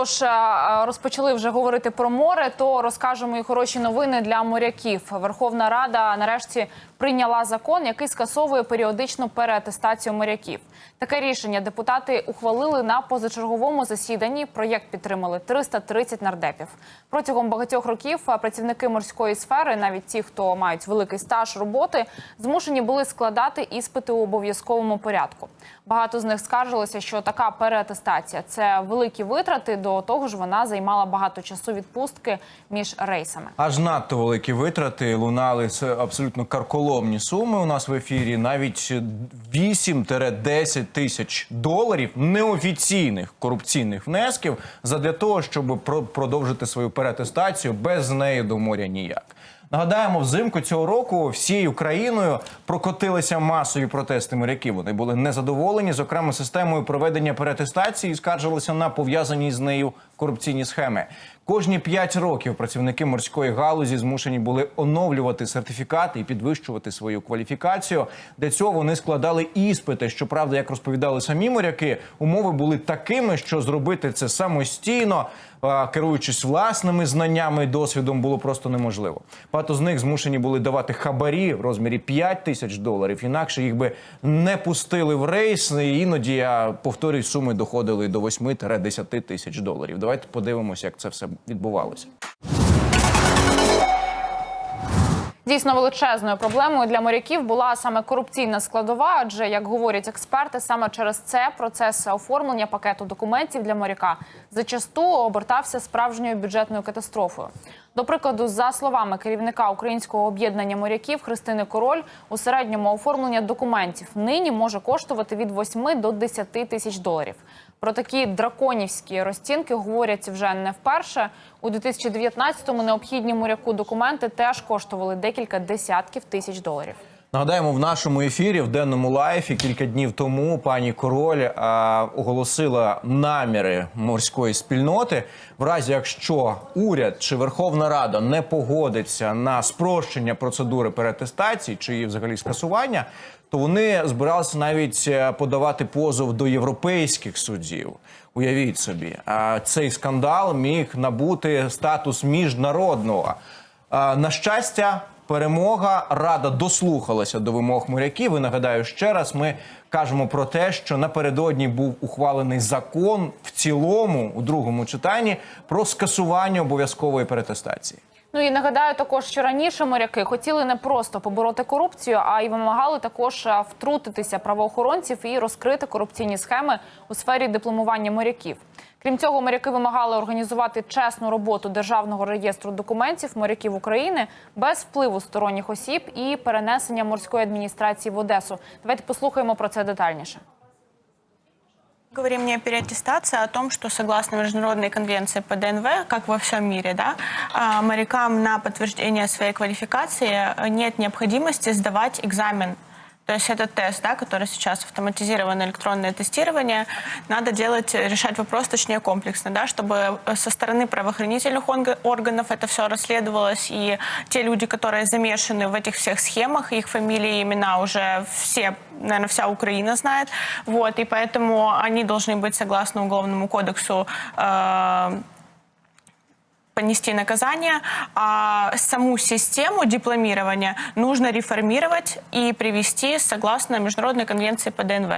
Отож, е, розпочали вже говорити про море. То розкажемо і хороші новини для моряків. Верховна Рада нарешті прийняла закон, який скасовує періодичну переатестацію моряків. Таке рішення депутати ухвалили на позачерговому засіданні. Проєкт підтримали 330 нардепів. Протягом багатьох років працівники морської сфери, навіть ті, хто мають великий стаж роботи, змушені були складати іспити у обов'язковому порядку. Багато з них скаржилося, що така переатестація це великі витрати. До того ж, вона займала багато часу відпустки між рейсами. Аж надто великі витрати лунали абсолютно карколомні суми у нас в ефірі. Навіть 8-10 тисяч доларів неофіційних корупційних внесків задля того, щоб про- продовжити свою переатестацію без неї до моря ніяк. Нагадаємо, взимку цього року всією країною прокотилися масові протести моряків. Вони були незадоволені, зокрема, системою проведення переатестації і скаржилися на пов'язані з нею корупційні схеми. Кожні 5 років працівники морської галузі змушені були оновлювати сертифікати і підвищувати свою кваліфікацію. Для цього вони складали іспити. Щоправда, як розповідали самі моряки, умови були такими, що зробити це самостійно, керуючись власними знаннями і досвідом, було просто неможливо. Багато з них змушені були давати хабарі в розмірі 5 тисяч доларів. Інакше їх би не пустили в рейс. І іноді я повторюю, суми доходили до 8-10 тисяч доларів. Давайте подивимося, як це все відбувалося. Дійсно величезною проблемою для моряків була саме корупційна складова, адже як говорять експерти, саме через це процес оформлення пакету документів для моряка зачасту обертався справжньою бюджетною катастрофою. До прикладу, за словами керівника українського об'єднання моряків Христини Король, у середньому оформлення документів нині може коштувати від 8 до 10 тисяч доларів. Про такі драконівські розцінки говорять вже не вперше. У 2019-му необхідні моряку документи теж коштували декілька десятків тисяч доларів. Нагадаємо, в нашому ефірі в денному лайфі кілька днів тому пані Король а, оголосила наміри морської спільноти. В разі якщо уряд чи Верховна Рада не погодиться на спрощення процедури перетестації чи її взагалі скасування, то вони збиралися навіть е, подавати позов до європейських судів. Уявіть собі, а цей скандал міг набути статус міжнародного. На щастя, перемога рада дослухалася до вимог моряків. І нагадаю ще раз, ми кажемо про те, що напередодні був ухвалений закон в цілому у другому читанні про скасування обов'язкової перетестації. Ну і нагадаю також, що раніше моряки хотіли не просто побороти корупцію, а й вимагали також втрутитися правоохоронців і розкрити корупційні схеми у сфері дипломування моряків. Крім цього, моряки вимагали організувати чесну роботу державного реєстру документів моряків України без впливу сторонніх осіб і перенесення морської адміністрації в Одесу. Давайте послухаємо про це детальніше. Говорим не о переаттестации, а о том, что согласно Международной конвенции по ДНВ, как во всем мире, да, морякам на подтверждение своей квалификации нет необходимости сдавать экзамен. То есть этот тест, да, который сейчас автоматизированное электронное тестирование, надо делать, решать вопрос точнее комплексно, да, чтобы со стороны правоохранительных органов это все расследовалось, и те люди, которые замешаны в этих всех схемах, их фамилии и имена уже все, наверное, вся Украина знает, вот, и поэтому они должны быть, согласно Уголовному кодексу, э, понести наказание, а саму систему дипломирования нужно реформировать и привести согласно Международной конвенции по ДНВ.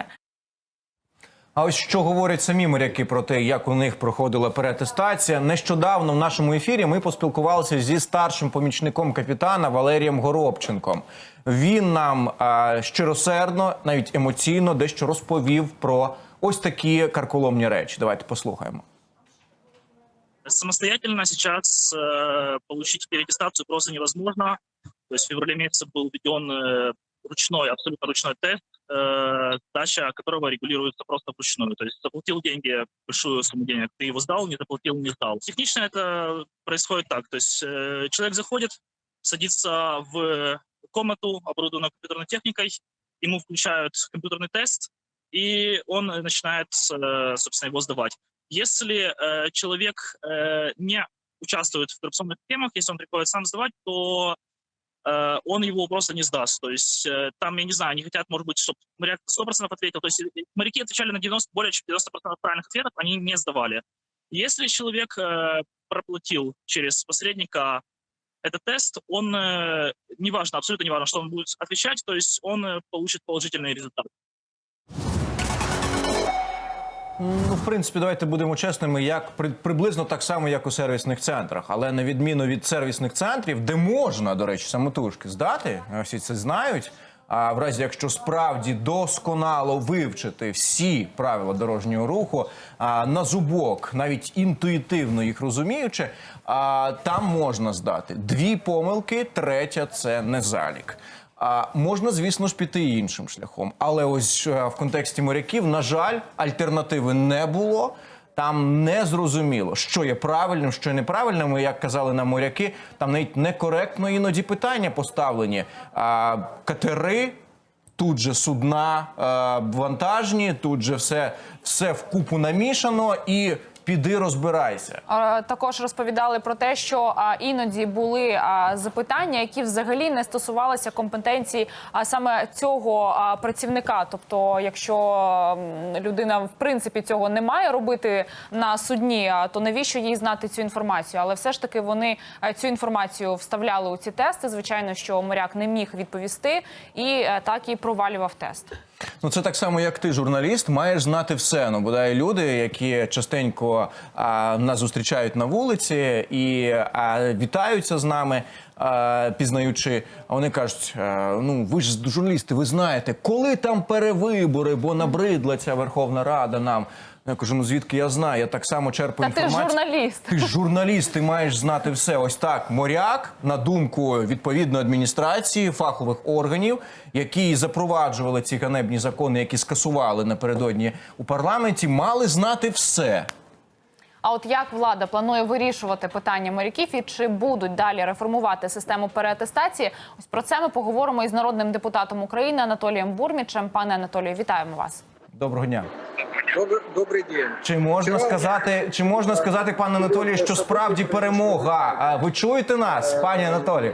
А ось що говорять самі моряки про те, як у них проходила переатестація. Нещодавно в нашому ефірі ми поспілкувалися зі старшим помічником капітана Валерієм Горобченком. Він нам а, щиросердно, навіть емоційно, дещо розповів про ось такі карколомні речі. Давайте послухаємо. Самостоятельно сейчас э, получить переаттестацию просто невозможно. То есть в феврале месяце был введен э, ручной, абсолютно ручной тест, э, сдача которого регулируется просто вручную. То есть заплатил деньги, большую сумму денег, ты его сдал, не заплатил, не сдал. Технично это происходит так. То есть э, человек заходит, садится в комнату, оборудованную компьютерной техникой, ему включают компьютерный тест, и он начинает, э, собственно, его сдавать. Если э, человек э, не участвует в коррупционных схемах, если он приходит сам сдавать, то э, он его просто не сдаст. То есть э, там, я не знаю, они хотят, может быть, чтобы моряк 100% ответил. То есть э, моряки отвечали на 90, более чем 90% правильных ответов, они не сдавали. Если человек э, проплатил через посредника этот тест, он, э, неважно, абсолютно неважно, что он будет отвечать, то есть он э, получит положительный результат. Ну, в принципі, давайте будемо чесними, як при, приблизно так само, як у сервісних центрах. Але на відміну від сервісних центрів, де можна, до речі, самотужки здати, всі це знають. А в разі, якщо справді досконало вивчити всі правила дорожнього руху а, на зубок, навіть інтуїтивно їх розуміючи, а, там можна здати дві помилки, третя це не залік. А можна, звісно ж, піти іншим шляхом. Але ось е, в контексті моряків, на жаль, альтернативи не було. Там не зрозуміло, що є правильним, що неправильним. І, Як казали нам моряки, там навіть некоректно іноді питання поставлені. А, катери. Тут же судна е, вантажні, тут же все, все вкупу намішано і піди розбирайся. Також розповідали про те, що іноді були запитання, які взагалі не стосувалися компетенції саме цього працівника. Тобто, якщо людина в принципі цього не має робити на судні, то навіщо їй знати цю інформацію? Але все ж таки вони е, цю інформацію вставляли у ці тести. Звичайно, що моряк не міг відповісти, і е, так і провалював тест. Ну, це так само, як ти, журналіст, маєш знати все. Ну, бодай люди, які частенько а, нас зустрічають на вулиці і а, вітаються з нами, пізнаючи, вони кажуть: ну ви ж журналісти, ви знаєте, коли там перевибори, бо набридла ця Верховна Рада нам. Я кажу, ну звідки я знаю? Я так само черпаю Та ти ж інформацію. журналіст. Ти ж журналіст, ти маєш знати все. Ось так. Моряк, на думку відповідної адміністрації, фахових органів, які запроваджували ці ганебні закони, які скасували напередодні у парламенті, мали знати все. А от як влада планує вирішувати питання моряків і чи будуть далі реформувати систему переатестації? Ось про це ми поговоримо із народним депутатом України Анатолієм Бурмічем. Пане Анатолію, вітаємо вас. Доброго дня. Добрый, добрый день. Чи можна Вчора- сказати, чи можна сказати, пане Анатолію, що справді перемога? А ви чуєте нас, пані Анатолій?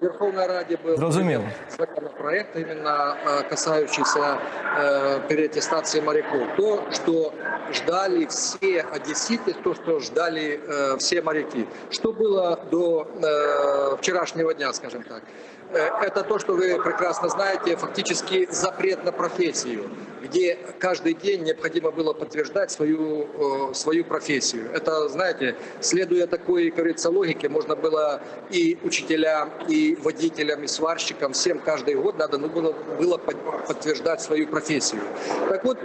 В Верховной Раде был Зрозуміло. законопроект, именно э, касающийся э, переаттестации моряков. То, что ждали все одесситы, то, что ждали э, все моряки. Что было до э, вчерашнего дня, скажем так? Э, Это то, что вы прекрасно знаете, фактически запрет на профессию, где каждый день необходимо было подтверждать свою, э, свою профессию. Это, знаете, следуя такой, как говорится, логике, можно было и учителям, и водителям, и сварщикам, всем каждый год надо ну, было, было под- подтверждать свою профессию. Так вот,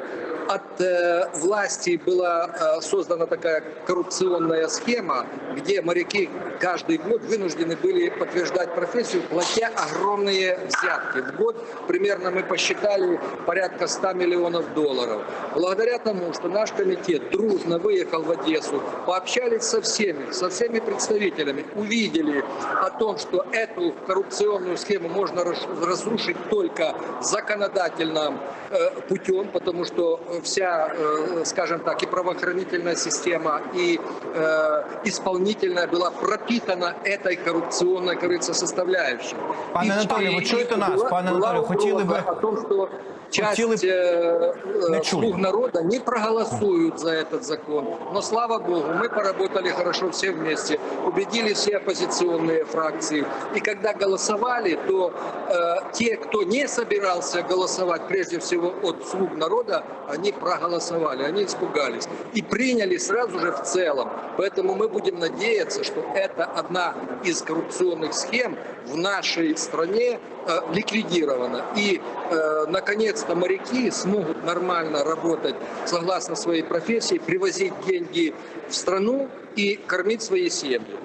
от э, власти была э, создана такая коррупционная схема, где моряки каждый год вынуждены были подтверждать профессию, платя огромные взятки. В год примерно мы посчитали порядка 100 миллионов долларов. Благодаря тому, что наш комитет дружно выехал в Одессу, пообщались со всеми, со всеми представителями, увидели о том, что эту коррупционную схему можно разрушить только законодательным э, путем, потому что вся, э, скажем так, и правоохранительная система, и э, исполнительная была пропитана этой коррупционной, как говорится, составляющей. Пане Анатолію, ви чуєте нас? Пане Анатолію, хотіли би- часть Хотіли Не слуг народа не проголосуют за этот закон. Но слава богу, мы поработали хорошо все вместе, убедили все оппозиционные фракции. И когда голосовали, то э, те, кто не собирался голосовать, прежде всего от слуг народа, они проголосовали, они испугались и приняли сразу же в целом. Поэтому мы будем надеяться, что это одна из коррупционных схем в нашей стране э, ликвидирована. И, э, наконец-то, моряки смогут нормально работать согласно своей профессии, привозить деньги в страну и кормить свои семьи.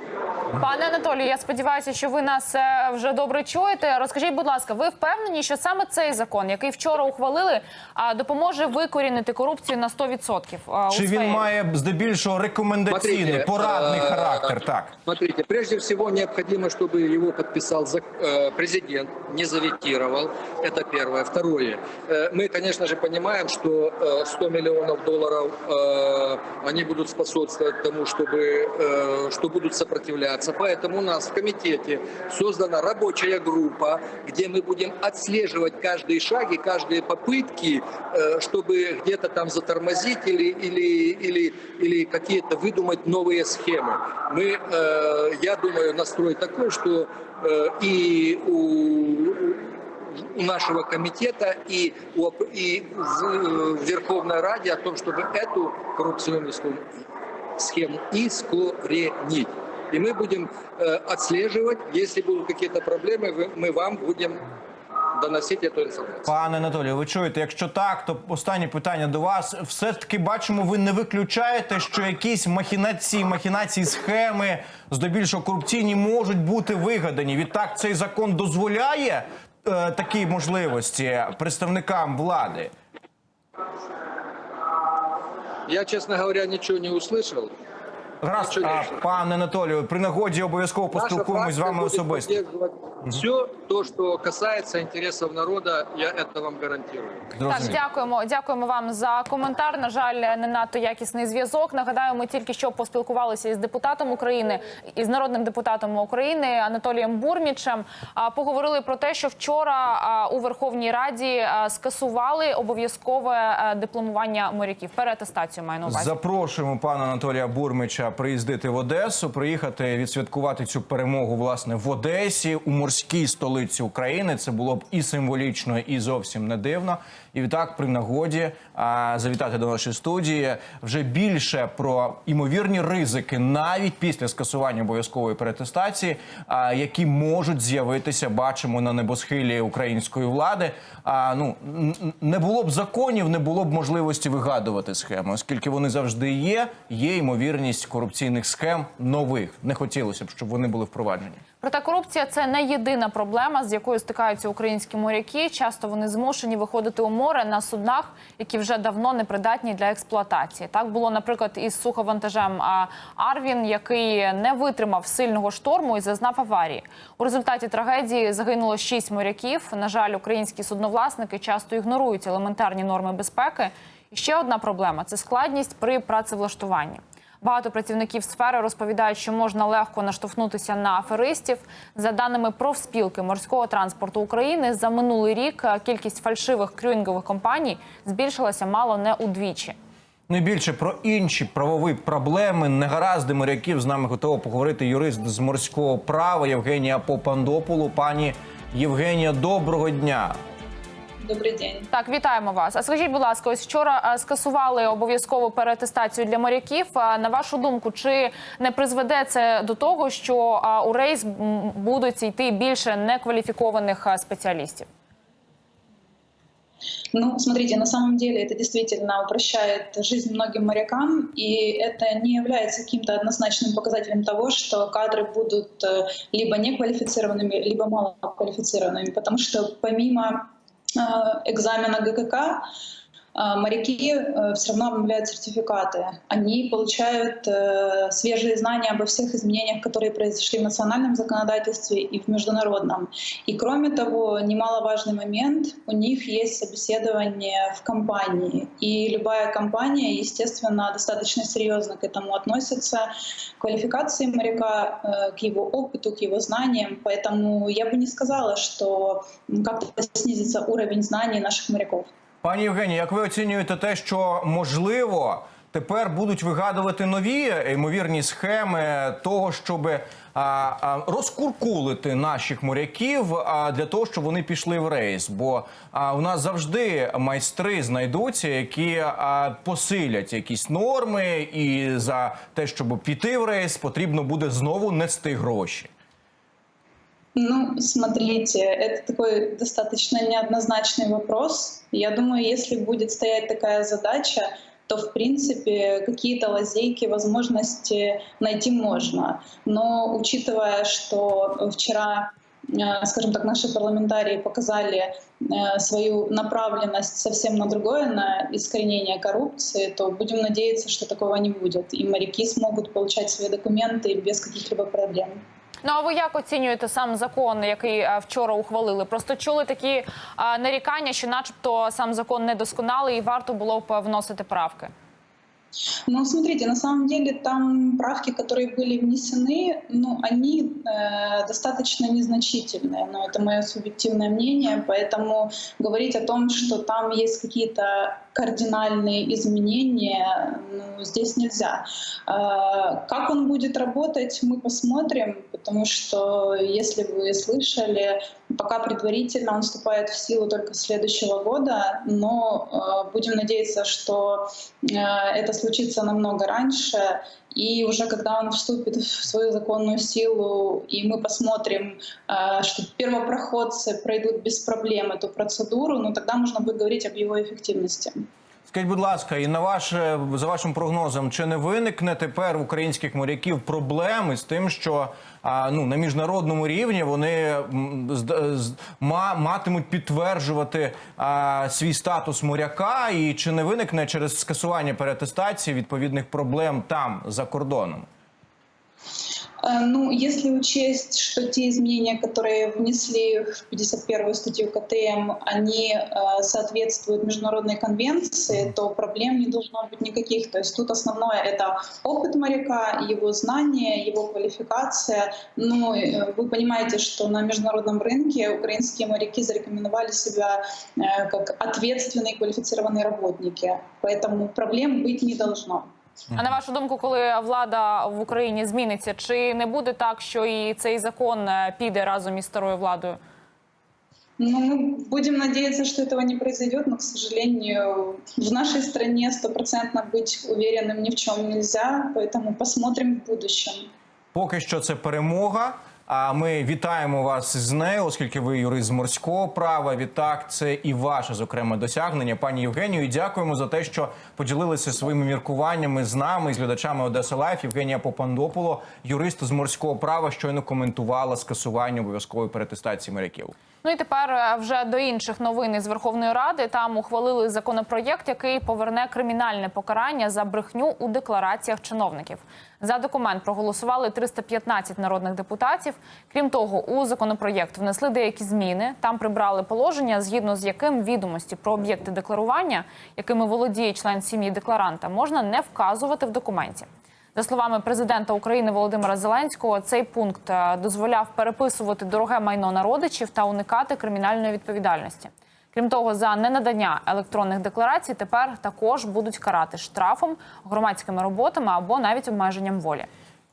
Пане Анатолію, я сподіваюся, що ви нас е, вже добре чуєте. Розкажіть, будь ласка, ви впевнені, що саме цей закон, який вчора ухвалили, а, допоможе викорінити корупцію на 100%? а, у Чи він сфері? має здебільшого рекомендаційний, Смотрите, порадний э, характер? Так. Смотрите, прежде всего необходимо, чтобы его подписал зак- э, президент, не заветировал. Это первое. Второе. Э, Мы, конечно же, понимаем, что э, 100 миллионов долларов э, они будут способствовать тому, чтобы, э, что будут Исполняться. Поэтому у нас в комитете создана рабочая группа, где мы будем отслеживать каждый шаг и каждые попытки, э, чтобы где-то там затормозить или, или, или, или какие-то выдумать новые схемы. Мы, э, я думаю, настрой такой, что э, и у у нашего комитета и, и в, Верховной Раде о том, чтобы эту коррупционную схему искоренить. И мы будем э, отслеживать, если будут какие-то проблемы, вы- мы вам будем доносить эту информацию. Пане Анатолію, ви чуєте, якщо так, то останнє питання до вас. Все ж таки бачимо, ви не виключаєте, що якісь махінації, махінації, схеми, здебільшого корупційні, можуть бути вигадані. Відтак цей закон дозволяє е, такі можливості представникам влади. Я, честно говоря, ничего не услышал. Гаразд, а, пане Анатолію, при нагоді обов'язково поспілкуємось з вами особисто. Все то, что касается интересов народа, я это вам гарантирую. Так, дякуємо, дякуємо вам за коментар. На жаль, не надто якісний зв'язок. Нагадаю, ми тільки що поспілкувалися із депутатом України, із народним депутатом України Анатолієм Бурмічем. А, Поговорили про те, що вчора у Верховній Раді скасували обов'язкове дипломування моряків. Переатестацію маю на увазі. Запрошуємо пана Анатолія Бурмича приїздити в Одесу, приїхати відсвяткувати цю перемогу власне в Одесі у морській столиці України. Це було б і символічно, і зовсім не дивно. І відтак при нагоді завітати до нашої студії вже більше про імовірні ризики, навіть після скасування обов'язкової перетестації, які можуть з'явитися, бачимо на небосхилі української влади. А ну не було б законів, не було б можливості вигадувати схеми, оскільки вони завжди є. Є ймовірність корупційних схем нових. Не хотілося б, щоб вони були впроваджені. Проте корупція це не єдина проблема, з якою стикаються українські моряки. Часто вони змушені виходити у море на суднах, які вже давно не придатні для експлуатації. Так було, наприклад, із суховантажем Арвін, який не витримав сильного шторму і зазнав аварії. У результаті трагедії загинуло шість моряків. На жаль, українські судновласники часто ігнорують елементарні норми безпеки. І ще одна проблема це складність при працевлаштуванні. Багато працівників сфери розповідають, що можна легко наштовхнутися на аферистів. За даними профспілки морського транспорту України, за минулий рік е, кількість фальшивих крюїнгових компаній збільшилася мало не удвічі. Ну і більше про інші правові проблеми, негаразди моряків з нами готова поговорити юрист з морського права Євгенія Попандопулу. Пані Євгенія, доброго дня. Добрый день. Так, вітаємо вас. А скажіть, будь ласка, ось вчора е, скасували обов'язкову переатестацію для моряків. А На вашу думку, чи не призведе це до того, що а, у рейс м, будуть йти більше некваліфікованих е, спеціалістів? Ну, смотрите, на самом деле это действительно упрощает жизнь многим морякам, и это не является каким-то однозначным показателем того, что кадры будут э, либо неквалифицированными, либо малоквалифицированными, потому что помимо э, экзамена ГКК. э, моряки все равно обновляют сертификаты. Они получают э, свежие знания обо всех изменениях, которые произошли в национальном законодательстве и в международном. И кроме того, немаловажный момент, у них есть собеседование в компании. И любая компания, естественно, достаточно серьезно к этому относится, к квалификации моряка, э, к его опыту, к его знаниям. Поэтому я бы не сказала, что как-то снизится уровень знаний наших моряков. Пані Євгенія, як ви оцінюєте те, що можливо тепер будуть вигадувати нові ймовірні схеми того, щоб розкуркулити наших моряків для того, щоб вони пішли в рейс? Бо у нас завжди майстри знайдуться, які посилять якісь норми, і за те, щоб піти в рейс, потрібно буде знову нести гроші. Ну, смотрите, это такой достаточно неоднозначный вопрос. Я думаю, если будет стоять такая задача, то, в принципе, какие-то лазейки, возможности найти можно. Но учитывая, что вчера э, скажем так, наши парламентарии показали э, свою направленность совсем на другое, на искоренение коррупции, то будем надеяться, что такого не будет. И моряки смогут получать свои документы без каких-либо проблем. Ну а ви як оцінюєте сам закон, який е, вчора ухвалили? Просто чули такі е, нарікання, що, начебто, сам закон недосконалий і варто було б вносити правки. Ну, смотрите, на самом деле там правки, которые были внесены, ну, они э, достаточно незначительные, но это мое субъективное мнение, поэтому говорить о том, что там есть какие-то кардинальные изменения, ну, здесь нельзя. Э, Как он будет работать, мы посмотрим, потому что, если вы слышали, пока предварительно он вступает в силу только следующего года, но э, будем надеяться, что э, это случится намного раньше, и уже когда он вступит в свою законную силу, и мы посмотрим, э, что первопроходцы пройдут без проблем эту процедуру, ну тогда можно будет говорить об его эффективности. Скажіть, будь ласка, і на ваше за вашим прогнозом, чи не виникне тепер в українських моряків проблеми з тим, що ну на міжнародному рівні вони з- ма- матимуть підтверджувати свій статус моряка, і чи не виникне через скасування переатестації відповідних проблем там за кордоном? Э, Ну, если учесть, что те изменения, которые внесли в 51 статью КТМ, они э, соответствуют международной конвенции, то проблем не должно быть никаких. То есть тут основное — это опыт моряка, его знания, его квалификация. Ну, э, вы понимаете, что на международном рынке украинские моряки зарекомендовали себя э, как ответственные квалифицированные работники. Поэтому проблем быть не должно. А на вашу думку, коли влада в Україні зміниться, чи не буде так, що і цей закон е, піде разом із старою владою? Ну, мы будем надеяться, что этого не произойдет, но, к сожалению, в нашей стране стопроцентно быть уверенным ни в чем нельзя, поэтому посмотрим в будущем. Поки що це перемога. А ми вітаємо вас з нею, оскільки ви юрист з морського права. Відтак, це і ваше зокрема досягнення, пані Євгенію. І дякуємо за те, що поділилися своїми міркуваннями з нами, з глядачами Одеса Лайф. Євгенія Попандополо, юрист з морського права, щойно коментувала скасування обов'язкової перетестації моряків. Ну і тепер е, вже до інших новин із Верховної Ради. Там ухвалили законопроєкт, який поверне кримінальне покарання за брехню у деклараціях чиновників. За документ проголосували 315 народних депутатів. Крім того, у законопроєкт внесли деякі зміни. Там прибрали положення, згідно з яким відомості про об'єкти декларування, якими володіє член сім'ї декларанта, можна не вказувати в документі. За словами президента України Володимира Зеленського, цей пункт е, дозволяв переписувати дороге майно на родичів та уникати кримінальної відповідальності. Крім того, за ненадання електронних декларацій тепер також будуть карати штрафом, громадськими роботами або навіть обмеженням волі.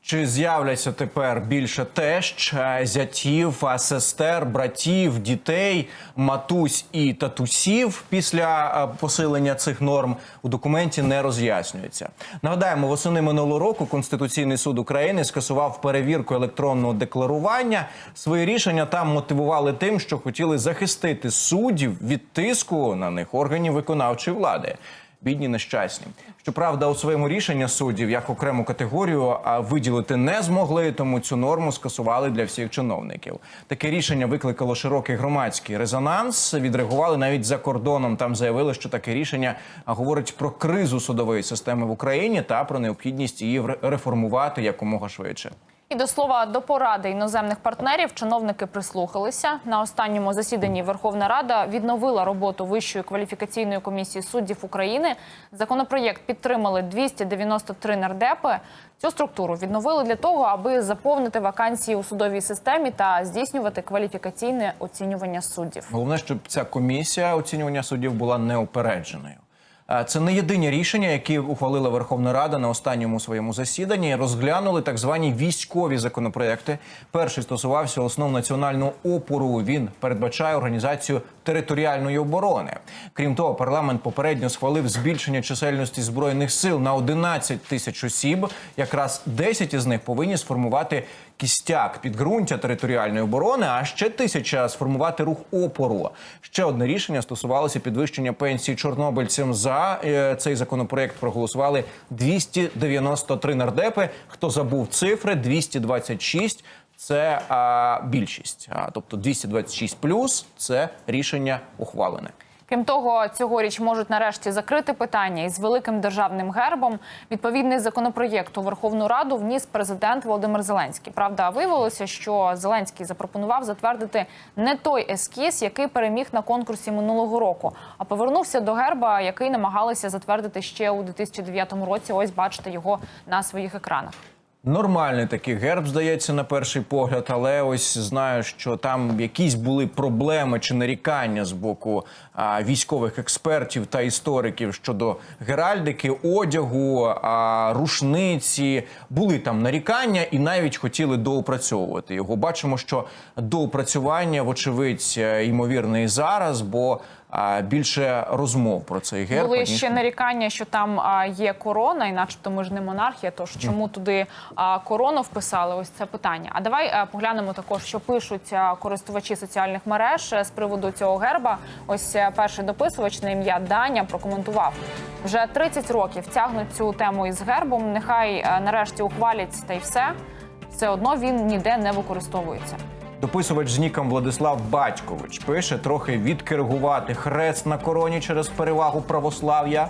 Чи з'являться тепер більше тещ, е, зятів, сестер, братів, дітей, матусь і татусів після е, посилення цих норм у документі не роз'яснюється. Нагадаємо, восени минулого року Конституційний суд України скасував перевірку електронного декларування. Свої рішення там мотивували тим, що хотіли захистити суддів від тиску на них органів виконавчої влади бідні нещасні. Щоправда, у своєму рішенні суддів як окрему категорію виділити не змогли, тому цю норму скасували для всіх чиновників. Таке рішення викликало широкий громадський резонанс. Відреагували навіть за кордоном. Там заявили, що таке рішення говорить про кризу судової системи в Україні та про необхідність її реформувати якомога швидше. І до слова до поради іноземних партнерів чиновники прислухалися на останньому засіданні. Верховна Рада відновила роботу Вищої кваліфікаційної комісії суддів України. Законопроєкт підтримали 293 нардепи. Цю структуру відновили для того, аби заповнити вакансії у судовій системі та здійснювати кваліфікаційне оцінювання суддів. Головне, щоб ця комісія оцінювання суддів була неупередженою. Е, Це не єдині рішення, які ухвалила Верховна Рада на останньому своєму засіданні. Розглянули так звані військові законопроекти. Перший стосувався основ національного опору. Він передбачає організацію територіальної оборони. Крім того, парламент попередньо схвалив збільшення чисельності збройних сил на 11 тисяч осіб. Якраз 10 із них повинні сформувати кістяк підґрунтя територіальної оборони, а ще тисяча сформувати рух опору. Ще одне рішення стосувалося підвищення пенсії чорнобильцям. За е, цей законопроект проголосували 293 нардепи. Хто забув цифри? 226 – це а, більшість. А, тобто 226 плюс – це рішення ухвалене. Крім того, цьогоріч можуть нарешті закрити питання із великим державним гербом. Відповідний законопроєкт у Верховну Раду вніс президент Володимир Зеленський. Правда, виявилося, що Зеленський запропонував затвердити не той ескіз, який переміг на конкурсі минулого року, а повернувся до герба, який намагалися затвердити ще у 2009 році. Ось бачите його на своїх екранах. Нормальний такий герб, здається, на перший погляд, але ось знаю, що там якісь були проблеми чи нарікання з боку а, військових експертів та істориків щодо геральдики, одягу, а, рушниці. Були там нарікання і навіть хотіли доопрацьовувати його. Бачимо, що доопрацювання, вочевидь, е, ймовірне і зараз, бо більше розмов про цей герб. Були ще нарікання, що там є корона, і начебто ми ж не монархія. Тож чому туди корону вписали? Ось це питання. А давай поглянемо також, що пишуть користувачі соціальних мереж е, з приводу цього герба. Ось е, перший дописувач на ім'я Даня прокоментував. Вже 30 років тягнуть цю тему із гербом. Нехай е, нарешті ухвалять та й все. Все одно він ніде не використовується. Дописувач з ніком Владислав Батькович пише трохи відкоригувати хрест на короні через перевагу православ'я.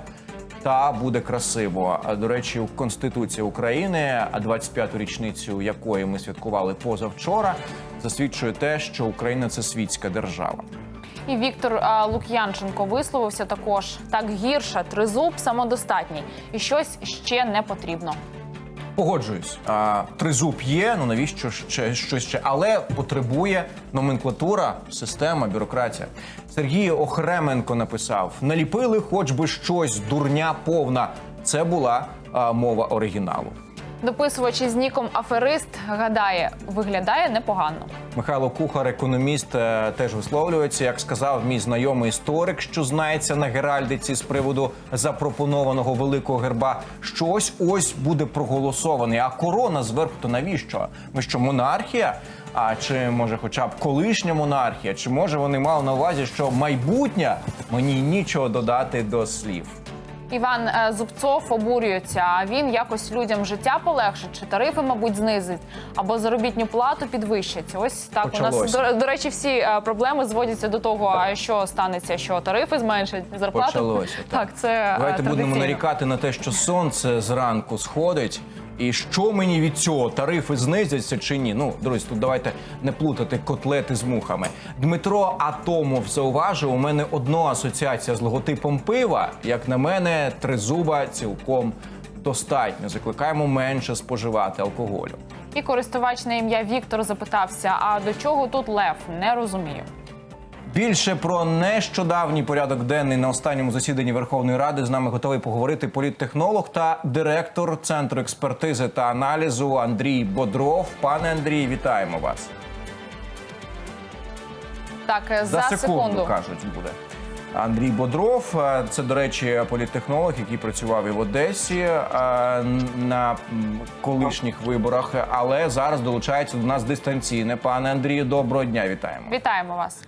Та буде красиво. До речі, у Конституції України, а 25-ту річницю якої ми святкували позавчора, засвідчує те, що Україна це світська держава. І Віктор а, Лук'янченко висловився також так гірше, тризуб самодостатній і щось ще не потрібно. Погоджуюсь, а, тризуб є. Ну навіщо ще щось ще? Але потребує номенклатура, система, бюрократія. Сергій Охременко написав: наліпили, хоч би щось, дурня повна. Це була а, мова оригіналу. Дописувач із ніком Аферист гадає, виглядає непогано. Михайло Кухар, економіст, е, теж висловлюється. Як сказав мій знайомий історик, що знається на геральдиці з приводу запропонованого великого герба, що ось ось буде проголосований. А корона зверху то навіщо? Ми що монархія? А чи може, хоча б колишня монархія? Чи може вони мали на увазі, що майбутнє мені нічого додати до слів? Іван е, Зубцов обурюється. А він якось людям життя полегшить, чи тарифи, мабуть, знизить, або заробітню плату підвищить. Ось так у нас до, до речі, всі е, проблеми зводяться до того, а що станеться, що тарифи зменшать зарплату. Почалося, так. Так, це е, Давайте будемо нарікати на те, що сонце зранку сходить. І що мені від цього тарифи знизяться чи ні? Ну, друзі, тут давайте не плутати котлети з мухами. Дмитро Атомов зауважив, у мене одна асоціація з логотипом пива. Як на мене, тризуба цілком достатньо. Закликаємо менше споживати алкоголю. І користувач на ім'я Віктор запитався: а до чого тут лев? Не розумію. Більше про нещодавній порядок денний на останньому засіданні Верховної Ради з нами готовий поговорити політтехнолог та директор центру експертизи та аналізу Андрій Бодров. Пане Андрій, вітаємо вас. Так, е, за, За секунду кажуть, буде. Андрій Бодров, е, це, до речі, політтехнолог, який працював і в Одесі е, на колишніх виборах, але зараз долучається до нас дистанційне. Пане Андрію, доброго дня, вітаємо. Вітаємо вас.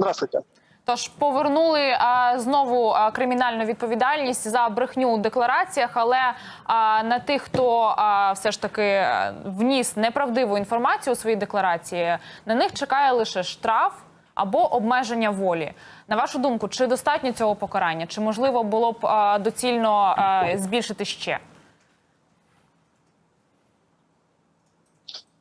Здравствуйте. Тож повернули а, знову а, кримінальну відповідальність за брехню у деклараціях, але а, на тих, хто а, все ж таки вніс неправдиву інформацію у свої декларації, на них чекає лише штраф або обмеження волі. На вашу думку, чи достатньо цього покарання? Чи можливо було б а, доцільно а, збільшити ще?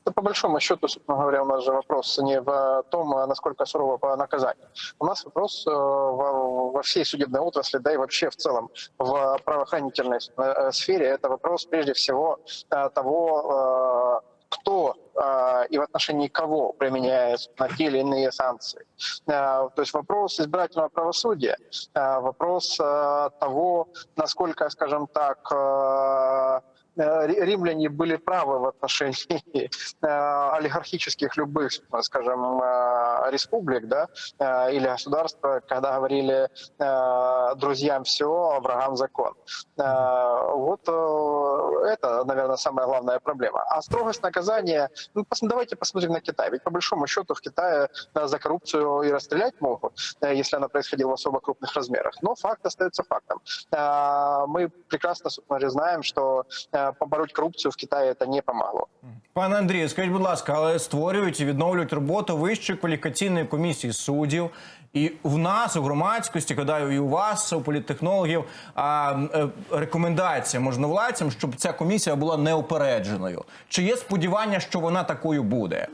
Да, по большому счету, собственно говоря, у нас же вопрос не в том, а насколько сурово по наказанию. У нас вопрос э, во, всей судебной отрасли, да и вообще в целом в правоохранительной э, сфере. Это вопрос прежде всего э, того, э, кто э, и в отношении кого применяет на те или иные санкции. Э, То есть вопрос избирательного правосудия, э, вопрос э, того, насколько, скажем так, э, э, римляне были правы в отношении э, олигархических любых, скажем, э, республик, да, э, или государства, когда говорили э, друзьям все, а врагам закон. Э, Вот э, это, наверное, самая главная проблема. А строгость наказания, ну, давайте посмотрим на Китай. Ведь по большому счету в Китае э, за коррупцию и расстрелять могут, э, если она происходила в особо крупных размерах. Но факт остается фактом. Э, Мы прекрасно знаем, что э, э, побороть корупцію в Китаї це не помогло. Пане Андрію, скажіть, будь ласка, але створюють і відновлюють роботу Вищої кваліфікаційної комісії суддів. І в нас у громадськості, гадаю, і у вас, у політтехнологів, а, е, рекомендація можновладцям, щоб ця комісія була неупередженою. Чи є сподівання, що вона такою буде?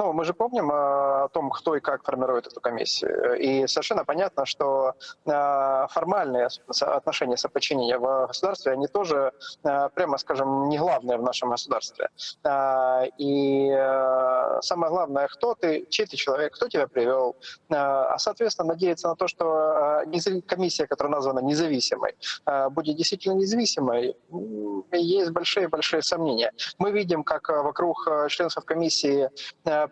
Ну, мы же помним э, о том, кто и как формирует эту комиссию. И совершенно понятно, что э, формальные отношения соподчинения в государстве, они тоже, э, прямо скажем, не главные в нашем государстве. И самое главное, кто ты, чей ты человек, кто тебя привел. А, соответственно, надеяться на то, что комиссия, которая названа независимой, будет действительно независимой, есть большие-большие сомнения. Мы видим, как вокруг членов комиссии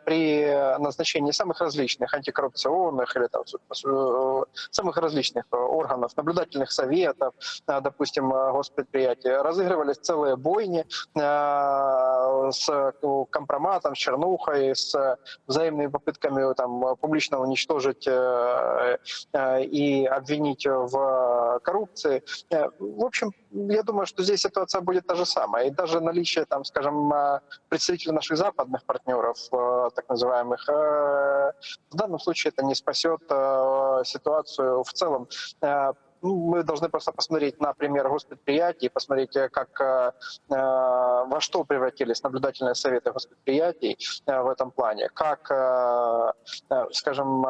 при назначении самых различных антикоррупционных или там, э, самых различных э, органов, наблюдательных советов, э, допустим, э, госпредприятий, разыгрывались целые бойни э, с э, компроматом, с чернухой, с э, взаимными попытками там, э, публично уничтожить э, э, и обвинить в коррупции. Э, В общем, я думаю, что здесь ситуация будет та же самая. И даже наличие, там, скажем, э, представителей наших западных партнеров, э, так называемых, э, в данном случае это не спасет э, ситуацию в целом. Ну, Мы должны просто посмотреть на пример госпредприятий, посмотреть, э, как, э, э, во что превратились наблюдательные советы госпредприятий в этом плане, как, скажем,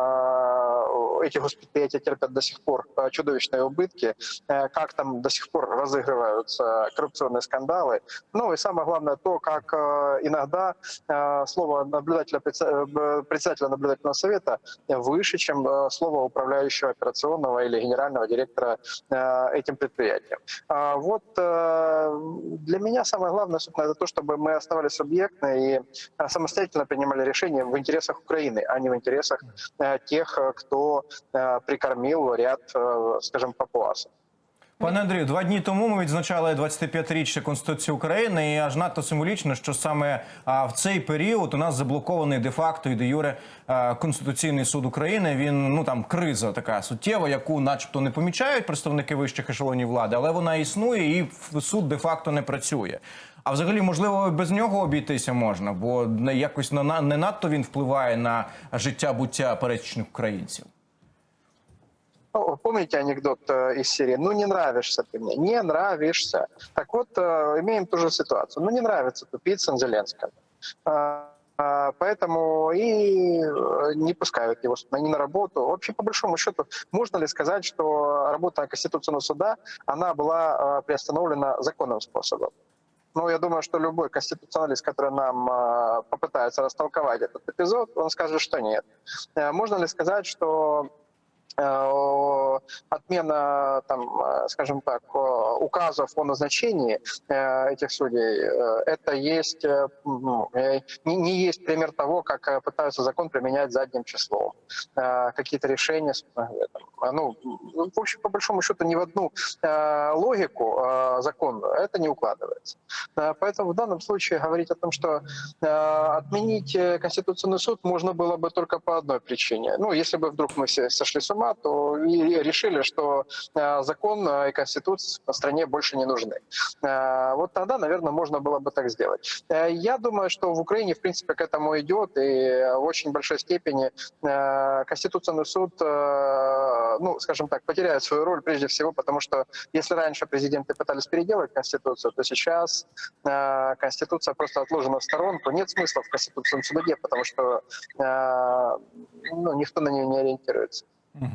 эти госпредприятия терпят до сих пор чудовищные убытки, как там до сих пор разыгрываются коррупционные скандалы. Ну и самое главное то, как иногда слово наблюдателя, председателя наблюдательного совета выше, чем слово управляющего операционного или генерального директора э, этим предприятием. А Вот э, для меня самое главное, собственно, это то, чтобы мы оставались объектны и э, самостоятельно принимали решения в интересах Украины, а не в интересах тех, кто прикормил ряд, скажем, папуасов. Пане Андрію, два дні тому ми відзначали 25-річчя Конституції України, і аж надто символічно, що саме в цей період у нас заблокований де-факто і де юре Конституційний суд України. Він ну там криза така суттєва, яку, начебто, не помічають представники вищих ешелонів влади, але вона існує, і суд де-факто не працює. А взагалі, можливо, без нього обійтися можна, бо не- якось на- на- не надто він впливає на життя буття пересічних українців. Помните анекдот э, из серии «Ну, не нравишься ты мне, не нравишься». Так вот, э, имеем ту же ситуацию. Ну, не нравится тупицын Зеленскому. А, а, Поэтому и э, не пускают его ни на работу. Вообще, по большому счету, можно ли сказать, что работа Конституционного суда, она была приостановлена законным способом? Ну, я думаю, что любой конституционалист, который нам э, попытается растолковать этот эпизод, он скажет, что нет. Можно ли сказать, что отмена, там, э, скажем так, э, указов о назначении э, этих судей, э, это есть, э, ну, э, не, есть пример того, как э, пытаются закон применять задним числом. Э, Какие-то решения, э, ну, в общем, по большому счету, ни в одну э, логику э, закон это не укладывается. Э, Поэтому в данном случае говорить о том, что э, отменить э, Конституционный суд можно было бы только по одной причине. Ну, если бы вдруг мы все сошли с ума, то и решили, что э, закон э, и Конституция в стране больше не нужны. Э, Вот тогда, наверное, можно было бы так сделать. Я думаю, что в Украине, в принципе, к этому идет, и в очень большой степени Конституционный суд, ну, скажем так, потеряет свою роль прежде всего, потому что если раньше президенты пытались переделать Конституцию, то сейчас Конституция просто отложена в сторонку. Нет смысла в Конституционном суде, потому что ну, никто на нее не ориентируется.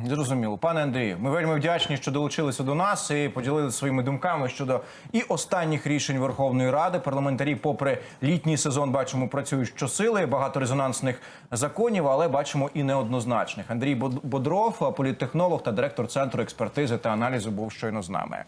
Зрозуміло, пане Андрію. Ми вельми вдячні, що долучилися до нас і поділилися своїми думками щодо і останніх рішень Верховної Ради. Парламентарі, попри літній сезон, бачимо, працюють щосили, багато резонансних законів, але бачимо і неоднозначних. Андрій Бодров, політтехнолог та директор центру експертизи та аналізу, був щойно з нами.